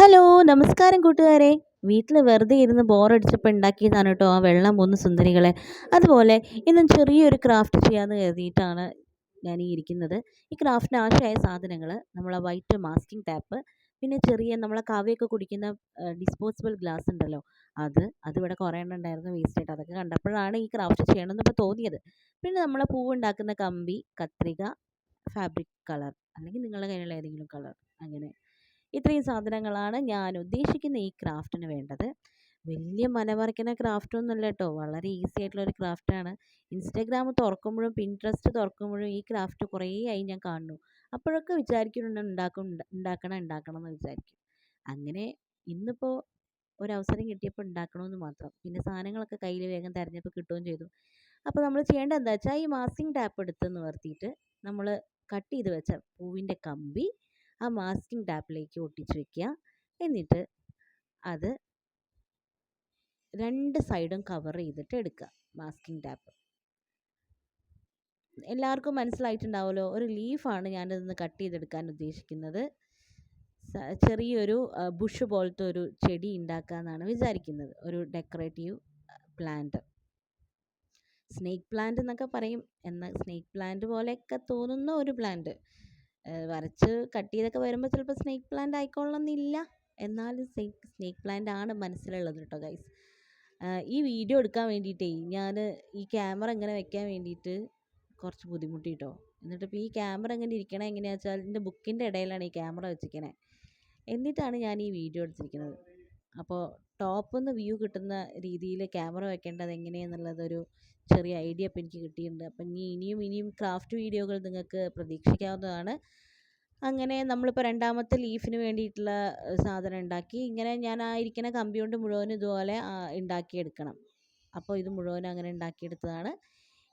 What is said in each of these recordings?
Hello നമസ്കാരം കൂട്ടുകാരെ. വീട്ടിൽ വെറുതെ ഇരുന്ന് ബോറടിച്ചപ്പോൾ ഉണ്ടാക്കിയതാണ് കേട്ടോ ആ വെള്ളം മൂന്ന് സുന്ദരികളെ. അതുപോലെ ഇന്നും ചെറിയൊരു ക്രാഫ്റ്റ് ചെയ്യാമെന്ന് കരുതിയിട്ടാണ് ഞാൻ ഈ ഇരിക്കുന്നത്. ഈ ക്രാഫ്റ്റിന് ആവശ്യമായ സാധനങ്ങൾ നമ്മളെ വൈറ്റ് മാസ്കിംഗ് ടാപ്പ് പിന്നെ ചെറിയ നമ്മളെ കാവ്യൊക്കെ കുടിക്കുന്ന ഡിസ്പോസിബിൾ ഗ്ലാസ് ഉണ്ടല്ലോ അത് അതിവിടെ കുറേ എണ്ണം ഉണ്ടായിരുന്നു വേസ്റ്റ് ആയിട്ട്. അതൊക്കെ കണ്ടപ്പോഴാണ് ഈ ക്രാഫ്റ്റ് ചെയ്യണമെന്ന് ഇപ്പോൾ തോന്നിയത്. പിന്നെ നമ്മളെ പൂവ് ഉണ്ടാക്കുന്ന കമ്പി കത്രിക ഫാബ്രിക് കളർ അല്ലെങ്കിൽ നിങ്ങളുടെ കയ്യിലുള്ള ഏതെങ്കിലും കളർ അങ്ങനെ. ഇത്രയും സാധനങ്ങളാണ് ഞാൻ ഉദ്ദേശിക്കുന്ന ഈ ക്രാഫ്റ്റിന് വേണ്ടത്. വലിയ മനമറിക്കുന്ന ക്രാഫ്റ്റ് ഒന്നുമല്ല കേട്ടോ. വളരെ ഈസി ആയിട്ടുള്ള ഒരു ക്രാഫ്റ്റാണ് ഇൻസ്റ്റാഗ്രാം തുറക്കുമ്പോഴും പിൻട്രസ്റ്റ് തുറക്കുമ്പോഴും ഈ ക്രാഫ്റ്റ് കുറേ ആയി ഞാൻ കാണുന്നു. അപ്പോഴൊക്കെ വിചാരിക്കുന്നുണ്ട് ഉണ്ടാക്കും ഉണ്ടാക്കണം ഉണ്ടാക്കണം എന്ന് വിചാരിക്കും. അങ്ങനെ ഇന്നിപ്പോൾ ഒരവസരം കിട്ടിയപ്പോൾ ഉണ്ടാക്കണമെന്ന് മാത്രം. പിന്നെ സാധനങ്ങളൊക്കെ കയ്യിൽ വേഗം തിരഞ്ഞപ്പോൾ കിട്ടുകയും ചെയ്തു. അപ്പോൾ നമ്മൾ ചെയ്യേണ്ടത് എന്താ വെച്ചാൽ ഈ മാസ്കിംഗ് ടാപ്പ് എടുത്ത് നിവർത്തിയിട്ട് നമ്മൾ കട്ട് ചെയ്ത് വെച്ച പൂവിന്റെ കമ്പി ആ മാസ്കിംഗ് ടാപ്പിലേക്ക് ഒട്ടിച്ച് വെക്കുക എന്നിട്ട് അത് രണ്ട് സൈഡും കവർ ചെയ്തിട്ട് എടുക്കുക മാസ്കിംഗ് ടാപ്പ് എല്ലാവർക്കും മനസ്സിലായിട്ടുണ്ടാവുമല്ലോ ഒരു ലീഫാണ് ഞാനിതൊന്ന് കട്ട് ചെയ്തെടുക്കാൻ ഉദ്ദേശിക്കുന്നത്. ചെറിയൊരു ബുഷ് പോലത്തെ ഒരു ചെടി ഉണ്ടാക്കാമെന്നാണ് വിചാരിക്കുന്നത് ഒരു ഡെക്കറേറ്റീവ് പ്ലാന്റ് സ്നേക്ക് പ്ലാന്റ് എന്നൊക്കെ പറയും എന്നാൽ സ്നേക്ക് പ്ലാന്റ് പോലെയൊക്കെ തോന്നുന്ന ഒരു പ്ലാന്റ് വരച്ച് കട്ട് ചെയ്തൊക്കെ വരുമ്പോൾ ചിലപ്പോൾ സ്നേക്ക് പ്ലാന്റ് ആയിക്കൊള്ളണമെന്നില്ല എന്നാലും സ്നേക്ക് സ്നേക്ക് പ്ലാന്റ് ആണ് മനസ്സിലുള്ളത് കേട്ടോ ഗൈസ് ഈ വീഡിയോ എടുക്കാൻ വേണ്ടിയിട്ടേ ഞാൻ ഈ ക്യാമറ ഇങ്ങനെ വെക്കാൻ വേണ്ടിയിട്ട് കുറച്ച് ബുദ്ധിമുട്ടി കേട്ടോ എന്നിട്ട് ഇപ്പോൾ ഈ ക്യാമറ ഇങ്ങനെ ഇരിക്കണത് എങ്ങനെയാണെന്ന് വെച്ചാൽ എന്റെ ബുക്കിന്റെ ഇടയിലാണ് ഈ ക്യാമറ വെച്ചിരിക്കണേ. എന്നിട്ടാണ് ഞാൻ ഈ വീഡിയോ എടുത്തിരിക്കുന്നത്. അപ്പോൾ ടോപ്പിൽ നിന്ന് വ്യൂ കിട്ടുന്ന രീതിയിൽ ക്യാമറ വെക്കേണ്ടത് എങ്ങനെയെന്നുള്ളതൊരു ചെറിയ ഐഡിയ ഇപ്പോൾ എനിക്ക് കിട്ടിയിട്ടുണ്ട്. അപ്പം ഇനി ഇനിയും ഇനിയും ക്രാഫ്റ്റ് വീഡിയോകൾ നിങ്ങൾക്ക് പ്രതീക്ഷിക്കാവുന്നതാണ്. അങ്ങനെ നമ്മളിപ്പോൾ രണ്ടാമത്തെ ലീഫിന് വേണ്ടിയിട്ടുള്ള സാധനം ഉണ്ടാക്കി. ഇങ്ങനെ ഞാൻ ആ ഇരിക്കുന്ന കമ്പി കൊണ്ട് മുഴുവനും ഇതുപോലെ ഉണ്ടാക്കിയെടുക്കണം. അപ്പോൾ ഇത് മുഴുവനും അങ്ങനെ ഉണ്ടാക്കിയെടുത്തതാണ്.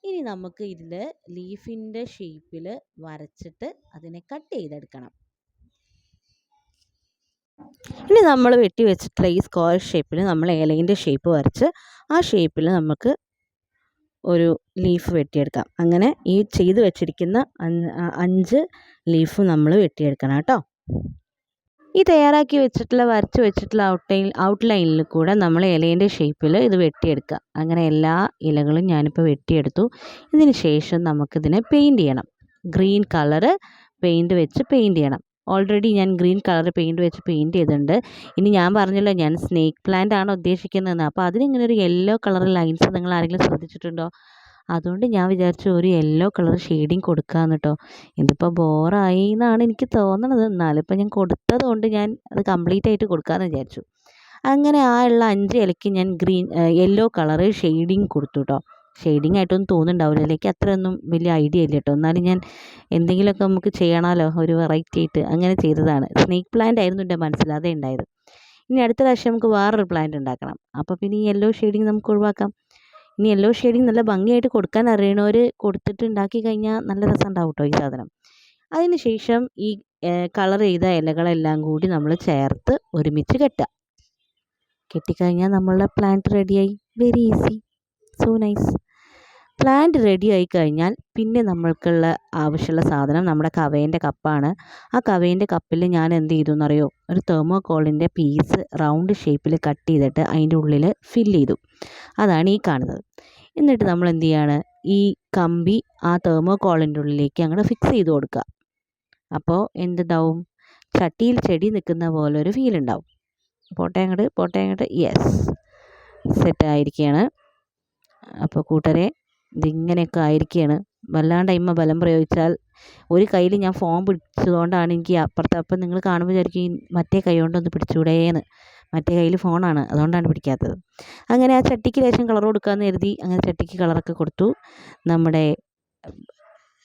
ഇനി നമുക്ക് ഇതിൽ ലീഫിന്റെ ഷേപ്പിൽ വരച്ചിട്ട് അതിനെ കട്ട് ചെയ്തെടുക്കണം. ഇനി നമ്മൾ വെട്ടി വെച്ചിട്ടുള്ള ഈ സ്ക്വയർ ഷേപ്പിൽ നമ്മൾ ഏലയിന്റെ ഷേപ്പ് വരച്ച് ആ ഷേപ്പിൽ നമുക്ക് ഒരു ലീഫ് വെട്ടിയെടുക്കാം. അങ്ങനെ ഈ ചെയ്ത് വെച്ചിരിക്കുന്ന അഞ്ച് ലീഫ് നമ്മൾ വെട്ടിയെടുക്കണം കേട്ടോ. ഈ തയ്യാറാക്കി വെച്ചിട്ടുള്ള വരച്ച് വെച്ചിട്ടുള്ള ഔട്ട്ലൈൻ ഔട്ട്ലൈനിൽ കൂടെ നമ്മൾ ഇലേന്റെ ഷേപ്പിൽ ഇത് വെട്ടിയെടുക്കുക. അങ്ങനെ എല്ലാ ഇലകളും ഞാനിപ്പോൾ വെട്ടിയെടുത്തു. ഇതിന് ശേഷം നമുക്കിതിനെ പെയിന്റ് ചെയ്യണം. ഗ്രീൻ കളറ് പെയിന്റ് വെച്ച് പെയിന്റ് ചെയ്യണം. ഓൾറെഡി ഞാൻ ഗ്രീൻ കളർ പെയിന്റ് വെച്ച് പെയിന്റ് ചെയ്തിട്ടുണ്ട്. ഇനി ഞാൻ പറഞ്ഞല്ലോ ഞാൻ സ്നേക്ക് പ്ലാന്റ് ആണ് ഉദ്ദേശിക്കുന്നതെന്ന്. അപ്പോൾ അതിനിങ്ങനെ ഒരു യെല്ലോ കളർ ലൈൻസ് നിങ്ങൾ ആരെങ്കിലും ശ്രദ്ധിച്ചിട്ടുണ്ടോ? അതുകൊണ്ട് ഞാൻ വിചാരിച്ചു ഒരു യെല്ലോ കളർ ഷെയ്ഡിങ് കൊടുക്കാമെന്ന് കേട്ടോ ഇതിപ്പോൾ ബോറായി എന്നാണ് എനിക്ക് തോന്നണത്. എന്നാലും ഇപ്പോൾ ഞാൻ കൊടുത്തത് കൊണ്ട് ഞാൻ അത് കംപ്ലീറ്റ് ആയിട്ട് കൊടുക്കാമെന്ന് വിചാരിച്ചു. അങ്ങനെ ആ ഉള്ള അഞ്ച് ഇലയ്ക്ക് ഞാൻ ഗ്രീൻ യെല്ലോ കളർ ഷെയ്ഡിങ് കൊടുത്തു കേട്ടോ ഷെയ്ഡിങ് ആയിട്ടൊന്നും തോന്നുന്നുണ്ടാവില്ല. എനിക്ക് അത്രയൊന്നും വലിയ ഐഡിയ ഇല്ല കേട്ടോ എന്നാലും ഞാൻ എന്തെങ്കിലുമൊക്കെ നമുക്ക് ചെയ്യണമല്ലോ ഒരു വെറൈറ്റി ആയിട്ട് അങ്ങനെ ചെയ്തതാണ്. സ്നേക്ക് പ്ലാന്റ് ആയിരുന്നു എന്റെ മനസ്സിൽ അതേ ഉണ്ടായത്. ഇനി അടുത്ത പ്രാവശ്യം നമുക്ക് വേറൊരു പ്ലാന്റ് ഉണ്ടാക്കണം. അപ്പോൾ പിന്നെ ഈ യെല്ലോ ഷെയ്ഡിങ് നമുക്ക് ഒഴിവാക്കാം. ഇനി യെല്ലോ ഷെയ്ഡിങ് നല്ല ഭംഗിയായിട്ട് കൊടുക്കാൻ അറിയണവർ കൊടുത്തിട്ട് ഉണ്ടാക്കി കഴിഞ്ഞാൽ നല്ല രസം ഉണ്ടാവും കേട്ടോ ഈ സാധനം. അതിന് ശേഷം ഈ കളർ ചെയ്ത ഇലകളെല്ലാം കൂടി നമ്മൾ ചേർത്ത് ഒരുമിച്ച് കെട്ടുക. കെട്ടിക്കഴിഞ്ഞാൽ നമ്മളുടെ പ്ലാന്റ് റെഡിയായി. Very easy so nice plant ready ആയി കഴിഞ്ഞാൽ പിന്നെ നമ്മൾക്കുള്ള ആവശ്യമുള്ള സാധനം നമ്മുടെ കവേന്റെ കപ്പാണ്. ആ കവേന്റെ കപ്പിൽ ഞാൻ എന്ത് ചെയ്തു എന്നറിയോ? ഒരു തെർമോകോളിന്റെ പീസ് റൗണ്ട് ഷേപ്പിൽ കട്ട് ചെയ്തിട്ട് അതിന്റെ ഉള്ളിൽ ഫില്ല് ചെയ്തു. അതാണ് ഈ കാണുന്നത്. എന്നിട്ട് നമ്മൾ എന്ത് ചെയ്യാണ്? ഈ കമ്പി ആ തെർമോകോളിന്റെ ഉള്ളിലേക്ക് അങ്ങോട്ട് ഫിക്സ് ചെയ്ത് കൊടുക്കുക. അപ്പോൾ എന്തുണ്ടാവും? ചട്ടിയിൽ ചെടി നിൽക്കുന്ന പോലെ ഒരു ഫീൽ ഉണ്ടാവും. പോട്ടെ അങ്ങോട്ട് പോട്ടെ അങ്ങോട്ട് യെസ് സെറ്റ് ആയിരിക്കുകയാണ് അപ്പോൾ കൂട്ടരെ ഇതിങ്ങനെയൊക്കെ ആയിരിക്കുകയാണ് വല്ലാണ്ട് അയിമ ബലം പ്രയോഗിച്ചാൽ ഒരു കയ്യിൽ ഞാൻ ഫോൺ പിടിച്ചതുകൊണ്ടാണ് എനിക്ക് അപ്പുറത്ത് അപ്പം നിങ്ങൾ കാണുമ്പോൾ വിചാരിക്കും മറ്റേ കൈ കൊണ്ടൊന്ന് പിടിച്ചുകൂടേന്ന് മറ്റേ കയ്യിൽ ഫോണാണ് അതുകൊണ്ടാണ് പിടിക്കാത്തത്. അങ്ങനെ ആ ചട്ടിക്ക് ലേശം കളർ കൊടുക്കാമെന്ന് കരുതി അങ്ങനെ ചട്ടിക്ക് കളറൊക്കെ കൊടുത്തു. നമ്മുടെ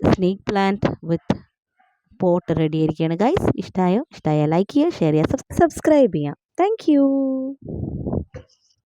snake plant with pot ready ആയിരിക്കുകയാണ് ഗൈസ് ഇഷ്ടമായോ ഇഷ്ടമായാൽ ലൈക്ക് ചെയ്യുക ഷെയർ ചെയ്യുക സബ്സ്ക്രൈബ് ചെയ്യാം താങ്ക്